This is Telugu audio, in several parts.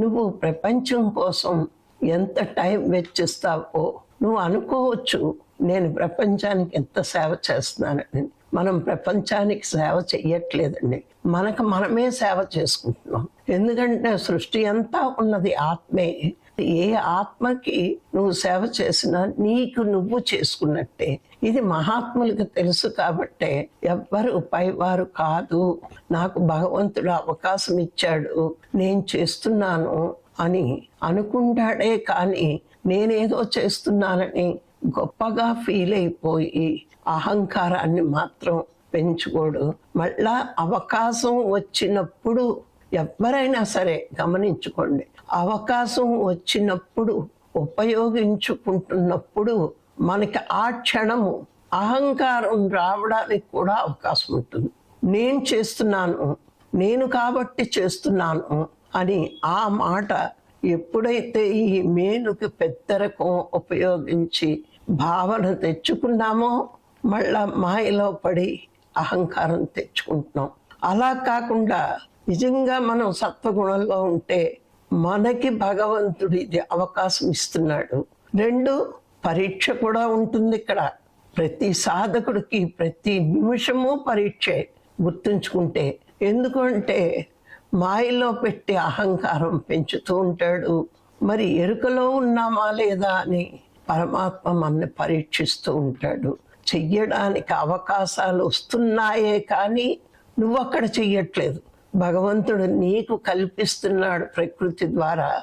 నువ్వు ప్రపంచం కోసం ఎంత టైం వెచ్చిస్తావో నువ్వు అనుకోవచ్చు నేను ప్రపంచానికి ఎంత సేవ చేస్తున్నానని. మనం ప్రపంచానికి సేవ చెయ్యట్లేదండి. మనకు మనమే సేవ చేసుకుంటున్నాం. ఎందుకంటే సృష్టి అంతా ఉన్నది ఆత్మే. ఏ ఆత్మకి నువ్వు సేవ చేసినా నీకు నువ్వు చేసుకున్నట్టే. ఇది మహాత్ములకు తెలుసు కాబట్టే ఎవ్వరు పైవారు కాదు. నాకు భగవంతుడు అవకాశం ఇచ్చాడు. నేను చేస్తున్నాను అని అనుకుంటాడే కానీ నేనేదో చేస్తున్నానని గొప్పగా ఫీల్ అయిపోయి అహంకారాన్ని మాత్రం పెంచుకోడు. మళ్ళా అవకాశం వచ్చినప్పుడు ఎవరైనా సరే గమనించుకోండి. అవకాశం వచ్చినప్పుడు ఉపయోగించుకుంటున్నప్పుడు మనకి ఆ క్షణము అహంకారం రావడానికి కూడా అవకాశం ఉంటుంది. నేను చేస్తున్నాను నేను కాబట్టి చేస్తున్నాను అని ఆ మాట ఎప్పుడైతే ఈ మేలుకి పెద్దరకం ఉపయోగించి భావన తెచ్చుకున్నామో మళ్ళా మాయలో పడి అహంకారం తెచ్చుకుంటున్నాం. అలా కాకుండా నిజంగా మనం సత్వగుణంలో ఉంటే మనకి భగవంతుడు ఇది అవకాశం ఇస్తున్నాడు. రెండు పరీక్ష కూడా ఉంటుంది ఇక్కడ. ప్రతి సాధకుడికి ప్రతి నిమిషము పరీక్షే గుర్తుంచుకుంటే. ఎందుకంటే మాయలో పెట్టి అహంకారం పెంచుతూ ఉంటాడు. మరి ఎరుకలో ఉన్నామా లేదా అని పరమాత్మ మనని పరీక్షిస్తూ ఉంటాడు. చెయ్యడానికి అవకాశాలు వస్తున్నాయే కానీ నువ్వు అక్కడ చెయ్యట్లేదు. భగవంతుడు నీకు కల్పిస్తున్నాడు ప్రకృతి ద్వారా.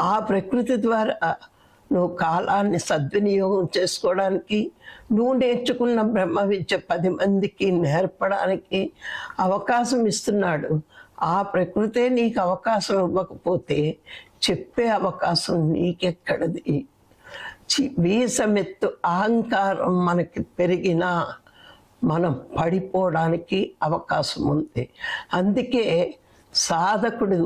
ఆ ప్రకృతి ద్వారా నువ్వు కాలాన్ని సద్వినియోగం చేసుకోవడానికి నువ్వు నేర్చుకున్న బ్రహ్మ విద్య పది మందికి నేర్పడానికి అవకాశం ఇస్తున్నాడు. ఆ ప్రకృతే నీకు అవకాశం ఇవ్వకపోతే చెప్పే అవకాశం నీకెక్కడది? చి- వీసమెత్తు అహంకారం మనకి పెరిగినా మనం పడిపోవడానికి అవకాశం ఉంది అందుకే సాధకుడు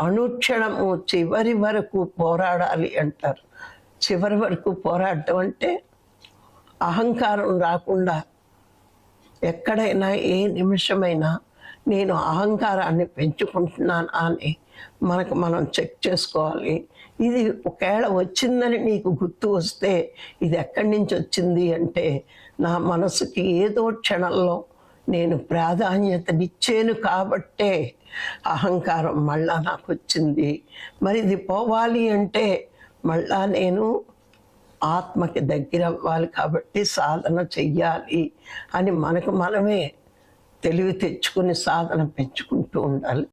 అనుక్షణము చివరి వరకు పోరాడాలి అంటారు. చివరి వరకు పోరాడటం అంటే అహంకారం రాకుండా ఎక్కడైనా ఏ నిమిషమైనా నేను అహంకారాన్ని పెంచుకుంటున్నాను అని మనకు మనం చెక్ చేసుకోవాలి. ఇది ఒకవేళ వచ్చిందని నీకు గుర్తు వస్తే ఇది ఎక్కడి నుంచి వచ్చింది అంటే నా మనసుకి ఏదో క్షణంలో నేను ప్రాధాన్యతనిచ్చాను కాబట్టే అహంకారం మళ్ళా నాకు వచ్చింది. మరి ఇది పోవాలి అంటే మళ్ళా నేను ఆత్మకి దగ్గర అవ్వాలి కాబట్టి సాధన చెయ్యాలి అని మనకు మనమే తెలివి తెచ్చుకుని సాధన పెంచుకుంటూ ఉండాలి.